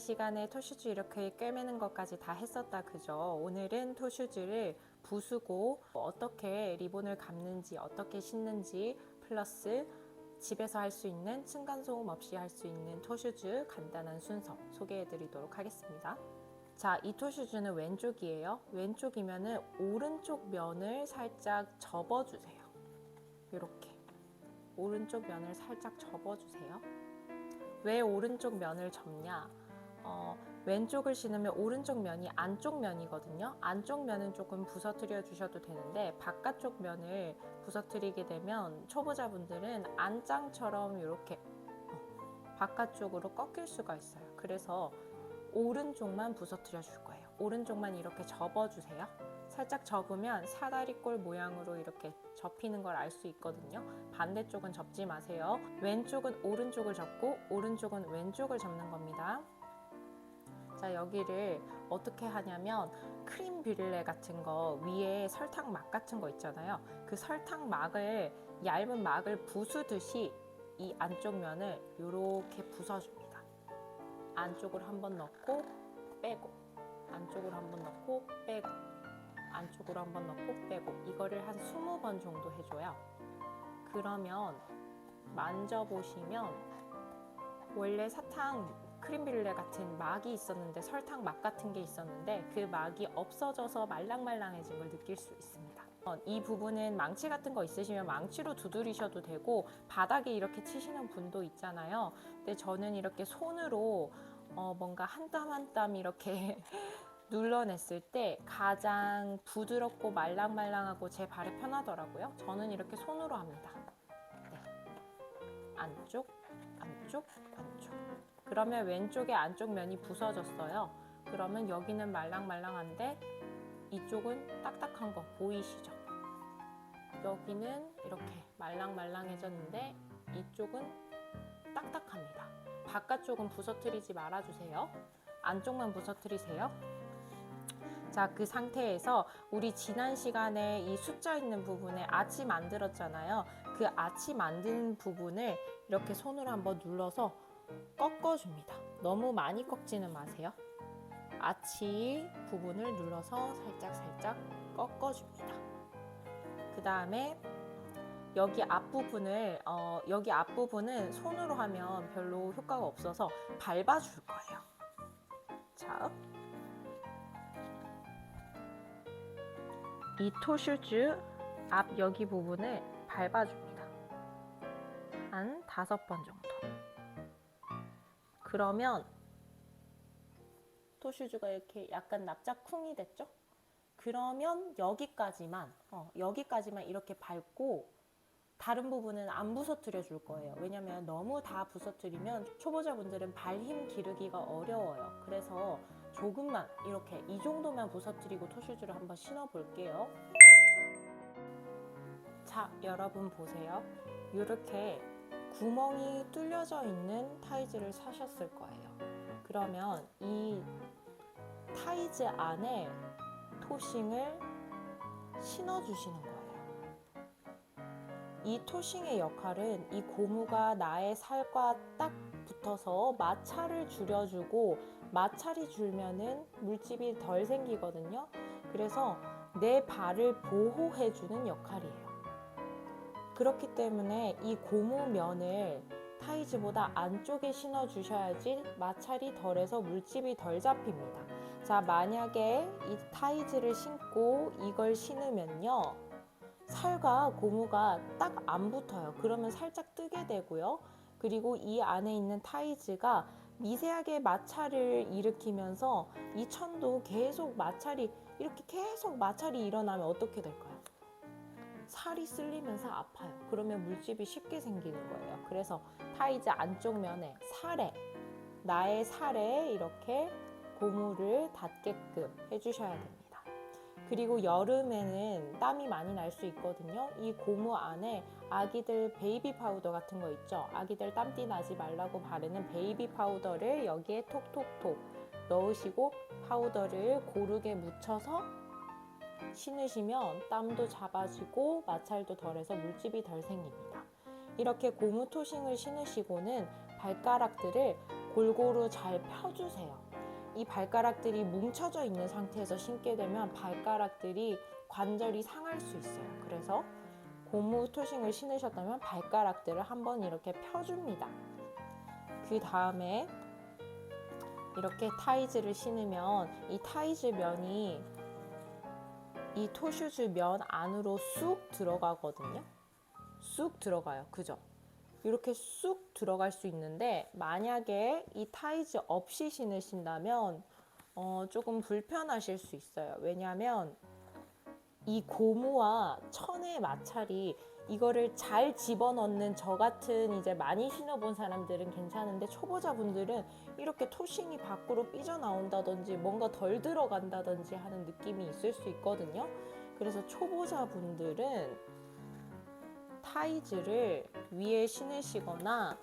시간에 토슈즈 이렇게 꿰매는 것까지 다 했었다 그죠? 오늘은 토슈즈를 부수고 어떻게 리본을 감는지 어떻게 신는지 플러스 집에서 할 수 있는 층간소음 없이 할 수 있는 토슈즈 간단한 순서 소개해 드리도록 하겠습니다. 자, 이 토슈즈는 왼쪽이에요. 왼쪽이면은 오른쪽 면을 살짝 접어주세요. 이렇게 오른쪽 면을 살짝 접어주세요. 왜 오른쪽 면을 접냐? 어, 왼쪽을 신으면 오른쪽 면이 안쪽 면이거든요. 안쪽 면은 조금 부서뜨려 주셔도 되는데 바깥쪽 면을 부서뜨리게 되면 초보자분들은 안장처럼 이렇게 어, 바깥쪽으로 꺾일 수가 있어요. 그래서 오른쪽만 부서뜨려 줄 거예요. 오른쪽만 이렇게 접어 주세요. 살짝 접으면 사다리꼴 모양으로 이렇게 접히는 걸 알 수 있거든요. 반대쪽은 접지 마세요. 왼쪽은 오른쪽을 접고 오른쪽은 왼쪽을 접는 겁니다. 자, 여기를 어떻게 하냐면 크림 뷰릴레 같은 거 위에 설탕 막 같은 거 있잖아요. 그 설탕 막을 얇은 막을 부수듯이 이 안쪽 면을 이렇게 부숴줍니다. 안쪽으로 한번 넣고 빼고 안쪽으로 한번 넣고 빼고 안쪽으로 한번 넣고 빼고 이거를 한 20번 정도 해줘요. 그러면 만져보시면 원래 사탕 크림 빌레 같은 막이 있었는데 설탕 막 같은 게 있었는데 그 막이 없어져서 말랑말랑해진 걸 느낄 수 있습니다. 어, 이 부분은 망치 같은 거 있으시면 망치로 두드리셔도 되고 바닥에 이렇게 치시는 분도 있잖아요. 근데 저는 이렇게 손으로 어, 뭔가 한 땀 한 땀 이렇게 눌러냈을 때 가장 부드럽고 말랑말랑하고 제 발에 편하더라고요. 저는 이렇게 손으로 합니다. 네. 안쪽, 안쪽, 안쪽. 그러면 왼쪽의 안쪽 면이 부서졌어요. 그러면 여기는 말랑말랑한데 이쪽은 딱딱한 거 보이시죠? 여기는 이렇게 말랑말랑해졌는데 이쪽은 딱딱합니다. 바깥쪽은 부서뜨리지 말아주세요. 안쪽만 부서뜨리세요. 자, 그 상태에서 우리 지난 시간에 이 숫자 있는 부분에 아치 만들었잖아요. 그 아치 만든 부분을 이렇게 손으로 한번 눌러서 꺾어줍니다. 너무 많이 꺾지는 마세요. 아치 부분을 눌러서 살짝 살짝 꺾어줍니다. 그 다음에 여기 앞부분을 어, 여기 앞부분은 손으로 하면 별로 효과가 없어서 밟아줄 거예요. 자, 이 토슈즈 앞 여기 부분을 밟아줍니다. 한 다섯 번 정도. 그러면 토슈즈가 이렇게 약간 납작쿵이 됐죠? 그러면 여기까지만, 어, 여기까지만 이렇게 밟고 다른 부분은 안 부서뜨려 줄 거예요. 왜냐면 너무 다 부서뜨리면 초보자분들은 발 힘 기르기가 어려워요. 그래서 조금만 이렇게 이 정도만 부서뜨리고 토슈즈를 한번 신어 볼게요. 자, 여러분 보세요. 이렇게 구멍이 뚫려져 있는 타이즈를 사셨을 거예요. 그러면 이 타이즈 안에 토싱을 신어 주시는 거예요. 이 토싱의 역할은 이 고무가 나의 살과 딱 붙어서 마찰을 줄여주고 마찰이 줄면은 물집이 덜 생기거든요. 그래서 내 발을 보호해주는 역할이에요. 그렇기 때문에 이 고무 면을 타이즈보다 안쪽에 신어 주셔야지 마찰이 덜해서 물집이 덜 잡힙니다. 자, 만약에 이 타이즈를 신고 이걸 신으면요. 살과 고무가 딱 안 붙어요. 그러면 살짝 뜨게 되고요. 그리고 이 안에 있는 타이즈가 미세하게 마찰을 일으키면서 이 천도 계속 마찰이 이렇게 계속 마찰이 일어나면 어떻게 될까요? 살이 쓸리면서 아파요. 그러면 물집이 쉽게 생기는 거예요. 그래서 타이즈 안쪽 면에 살에 나의 살에 이렇게 고무를 닿게끔 해주셔야 됩니다. 그리고 여름에는 땀이 많이 날 수 있거든요. 이 고무 안에 아기들 베이비 파우더 같은 거 있죠. 아기들 땀띠 나지 말라고 바르는 베이비 파우더를 여기에 톡톡톡 넣으시고 파우더를 고르게 묻혀서 신으시면 땀도 잡아지고 마찰도 덜해서 물집이 덜 생깁니다. 이렇게 고무 토싱을 신으시고는 발가락들을 골고루 잘 펴주세요. 이 발가락들이 뭉쳐져 있는 상태에서 신게 되면 발가락들이 관절이 상할 수 있어요. 그래서 고무 토싱을 신으셨다면 발가락들을 한번 이렇게 펴줍니다. 그 다음에 이렇게 타이즈를 신으면 이 타이즈 면이 이 토슈즈 면 안으로 쑥 들어가거든요. 쑥 들어가요. 그죠? 이렇게 쑥 들어갈 수 있는데 만약에 이 타이즈 없이 신으신다면 어, 조금 불편하실 수 있어요. 왜냐하면 이 고무와 천의 마찰이 이거를 잘 집어넣는 저 같은 이제 많이 신어본 사람들은 괜찮은데 초보자분들은 이렇게 토싱이 밖으로 삐져나온다든지 뭔가 덜 들어간다든지 하는 느낌이 있을 수 있거든요. 그래서 초보자분들은 타이즈를 위에 신으시거나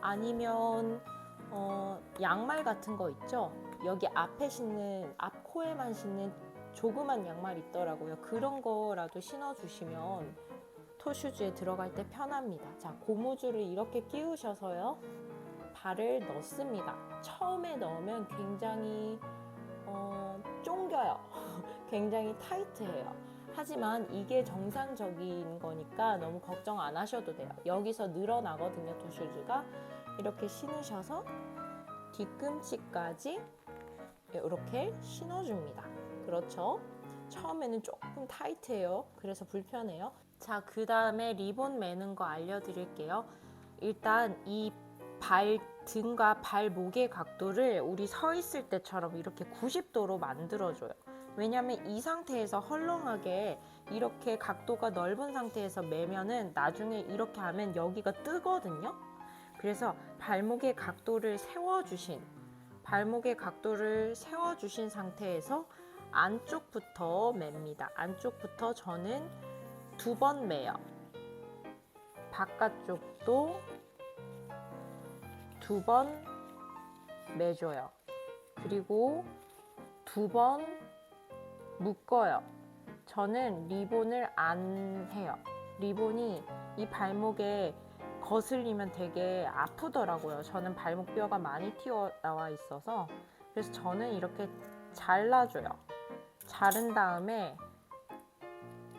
아니면 어, 양말 같은 거 있죠? 여기 앞에 신는 앞 코에만 신는 조그만 양말 있더라고요. 그런 거라도 신어주시면 토슈즈에 들어갈 때 편합니다. 자, 고무줄을 이렇게 끼우셔서요. 발을 넣습니다. 처음에 넣으면 굉장히 어, 쫑겨요. 굉장히 타이트해요. 하지만 이게 정상적인 거니까 너무 걱정 안 하셔도 돼요. 여기서 늘어나거든요, 토슈즈가. 이렇게 신으셔서 뒤꿈치까지 이렇게 신어줍니다. 그렇죠? 처음에는 조금 타이트해요. 그래서 불편해요. 자, 그 다음에 리본 매는 거 알려드릴게요. 일단 이 발 등과 발목의 각도를 우리 서 있을 때처럼 이렇게 90도로 만들어줘요. 왜냐하면 이 상태에서 헐렁하게 이렇게 각도가 넓은 상태에서 매면은 나중에 이렇게 하면 여기가 뜨거든요. 그래서 발목의 각도를 세워주신 발목의 각도를 세워주신 상태에서 안쪽부터 맵니다. 안쪽부터 저는 두 번 매요. 바깥쪽도 두 번 매줘요. 그리고 두 번 묶어요. 저는 리본을 안 해요. 리본이 이 발목에 거슬리면 되게 아프더라고요. 저는 발목뼈가 많이 튀어나와 있어서 그래서 저는 이렇게 잘라줘요. 자른 다음에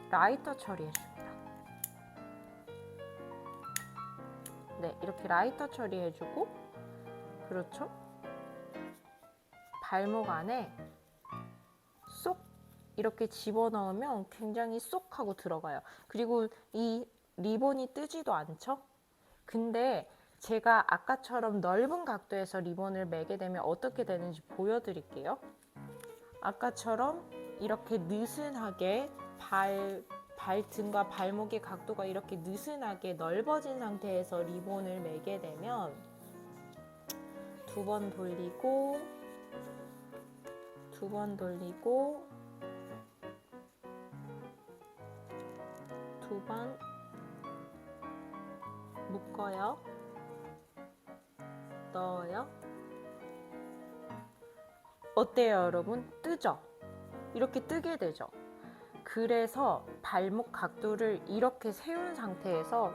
라이터 처리해줍니다. 네, 이렇게 라이터 처리해주고 그렇죠? 발목 안에 쏙 이렇게 집어넣으면 굉장히 쏙 하고 들어가요. 그리고 이 리본이 뜨지도 않죠? 근데 제가 아까처럼 넓은 각도에서 리본을 매게 되면 어떻게 되는지 보여드릴게요. 아까처럼 이렇게 느슨하게 발, 발등과 발목의 각도가 이렇게 느슨하게 넓어진 상태에서 리본을 매게 되면 두 번 돌리고 두 번 돌리고 두 번 묶어요. 넣어요. 어때요, 여러분? 뜨죠? 이렇게 뜨게 되죠? 그래서 발목 각도를 이렇게 세운 상태에서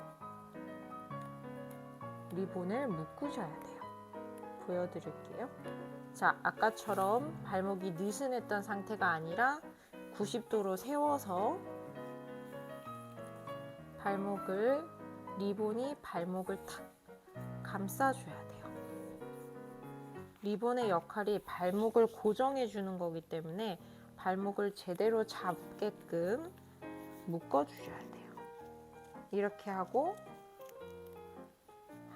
리본을 묶으셔야 돼요. 보여드릴게요. 자, 아까처럼 발목이 느슨했던 상태가 아니라 90도로 세워서 발목을 리본이 발목을 탁 감싸줘야 돼요. 리본의 역할이 발목을 고정해 주는 거기 때문에 발목을 제대로 잡게끔 묶어 주셔야 돼요. 이렇게 하고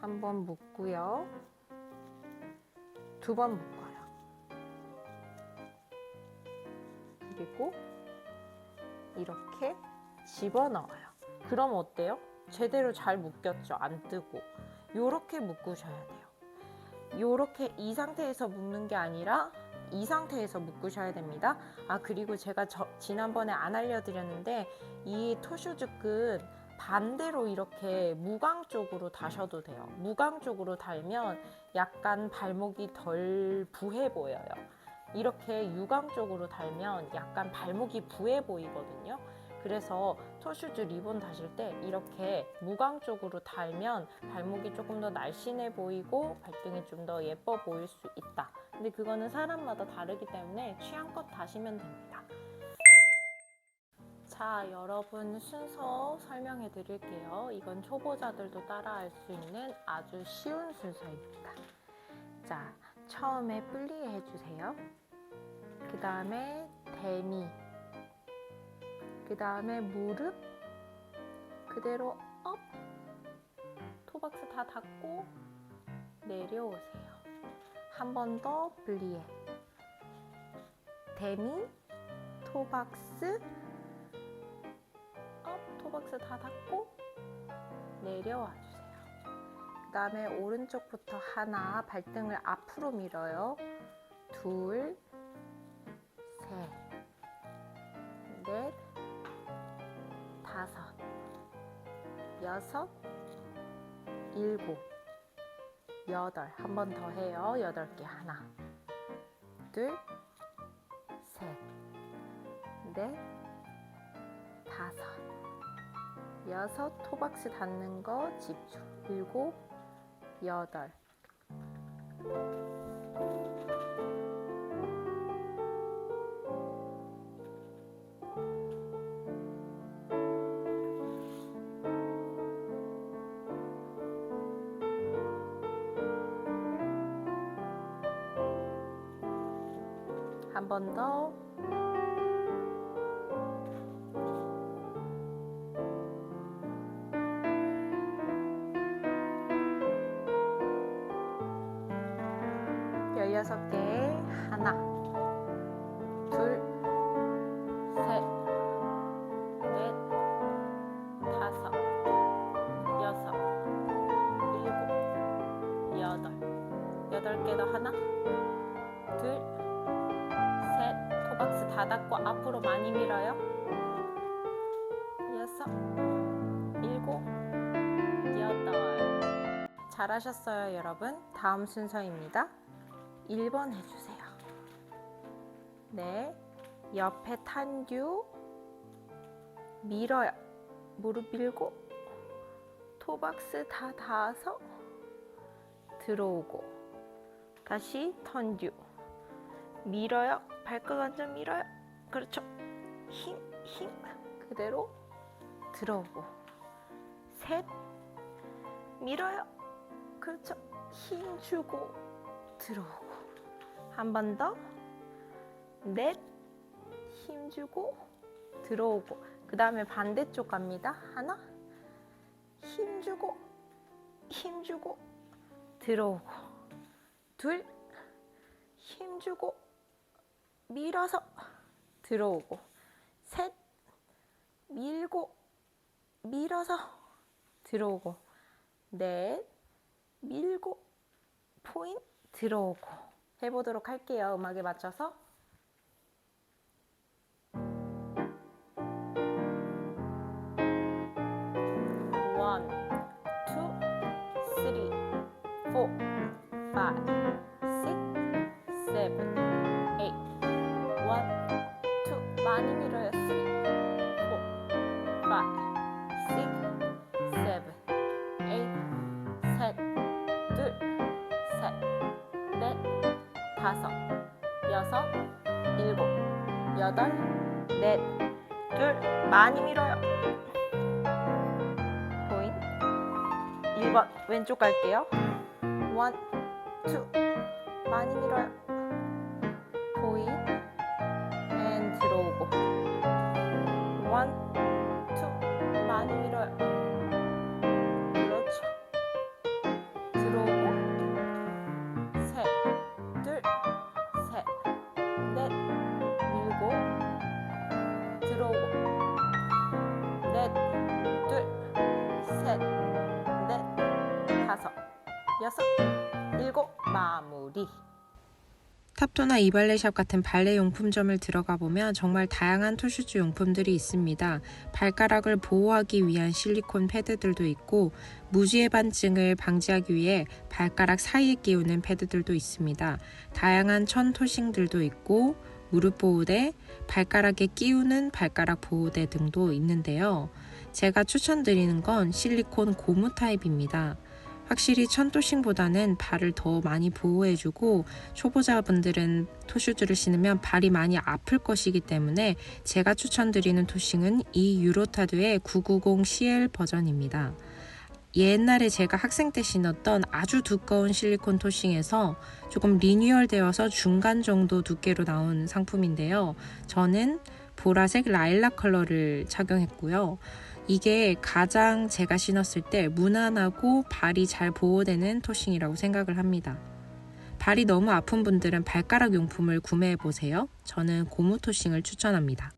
한 번 묶고요. 두 번 묶어요. 그리고 이렇게 집어넣어요. 그럼 어때요? 제대로 잘 묶였죠? 안 뜨고. 요렇게 묶으셔야 돼요. 요렇게 이 상태에서 묶는 게 아니라 이 상태에서 묶으셔야 됩니다. 아 그리고 제가 저, 지난번에 안 알려드렸는데 이 토슈즈 끈 반대로 이렇게 무광 쪽으로 다셔도 돼요. 무광 쪽으로 달면 약간 발목이 덜 부해 보여요. 이렇게 유광 쪽으로 달면 약간 발목이 부해 보이거든요. 그래서 토슈즈 리본 다실 때 이렇게 무광 쪽으로 달면 발목이 조금 더 날씬해 보이고 발등이 좀 더 예뻐 보일 수 있다. 근데 그거는 사람마다 다르기 때문에 취향껏 다시면 됩니다. 자, 여러분 순서 설명해 드릴게요. 이건 초보자들도 따라할 수 있는 아주 쉬운 순서입니다. 자, 처음에 플리에 해주세요. 그 다음에 대미. 그 다음에 무릎. 그대로 업. 토박스 다 닫고 내려오세요. 한 번더 플리에. 대미. 토박스. 업. 토박스 다 닫고 내려와 주세요. 그 다음에 오른쪽부터 하나 발등을 앞으로 밀어요. 둘, 셋, 넷, 다섯, 여섯, 일곱, 여덟. 한 번 더 해요. 여덟 개 하나, 둘, 셋, 넷, 다섯, 여섯. 토박스 닿는 거 집중. 일곱, 여덟. 번 더. 열여섯 개 하나 잘하셨어요 여러분 다음 순서입니다 1번 해주세요. 네. 옆에 탄듀 밀어요. 무릎 밀고 토박스 다 닿아서 들어오고 다시 턴듀 밀어요. 발끝 완전 밀어요. 그렇죠. 힘, 힘 그대로 들어오고 셋 밀어요. 그렇죠. 힘 주고 들어오고 한 번 더. 넷. 힘 주고 들어오고. 그 다음에 반대쪽 갑니다. 하나. 힘 주고 힘 주고 들어오고. 둘. 힘 주고 밀어서 들어오고. 셋. 밀고 밀어서 들어오고. 넷. 밀고 포인 들어오고. 해보도록 할게요. 음악에 맞춰서. 많이 밀어요. 쓰리, 포, 다섯, 여섯, 일곱, 여덟, 넷, 둘, 많이 밀어요. 포인. 1번 왼쪽 갈게요. 원, 투, 많이 밀어요. 포인. 앤 들어오고. 원, 여섯, 일곱, 마무리. 탑토나 이발레샵 같은 발레 용품점을 들어가 보면 정말 다양한 토슈즈 용품들이 있습니다. 발가락을 보호하기 위한 실리콘 패드들도 있고 무지의 반증을 방지하기 위해 발가락 사이에 끼우는 패드들도 있습니다. 다양한 천 토싱들도 있고 무릎 보호대, 발가락에 끼우는 발가락 보호대 등도 있는데요. 제가 추천드리는 건 실리콘 고무 타입입니다. 확실히 천토싱보다는 발을 더 많이 보호해주고 초보자분들은 토슈즈를 신으면 발이 많이 아플 것이기 때문에 제가 추천드리는 토싱은 이 유로타드의 990CL 버전입니다. 옛날에 제가 학생 때 신었던 아주 두꺼운 실리콘 토싱에서 조금 리뉴얼 되어서 중간 정도 두께로 나온 상품인데요. 저는 보라색 라일락 컬러를 착용했고요. 이게 가장 제가 신었을 때 무난하고 발이 잘 보호되는 토싱이라고 생각을 합니다. 발이 너무 아픈 분들은 발가락 용품을 구매해 보세요. 저는 고무 토싱을 추천합니다.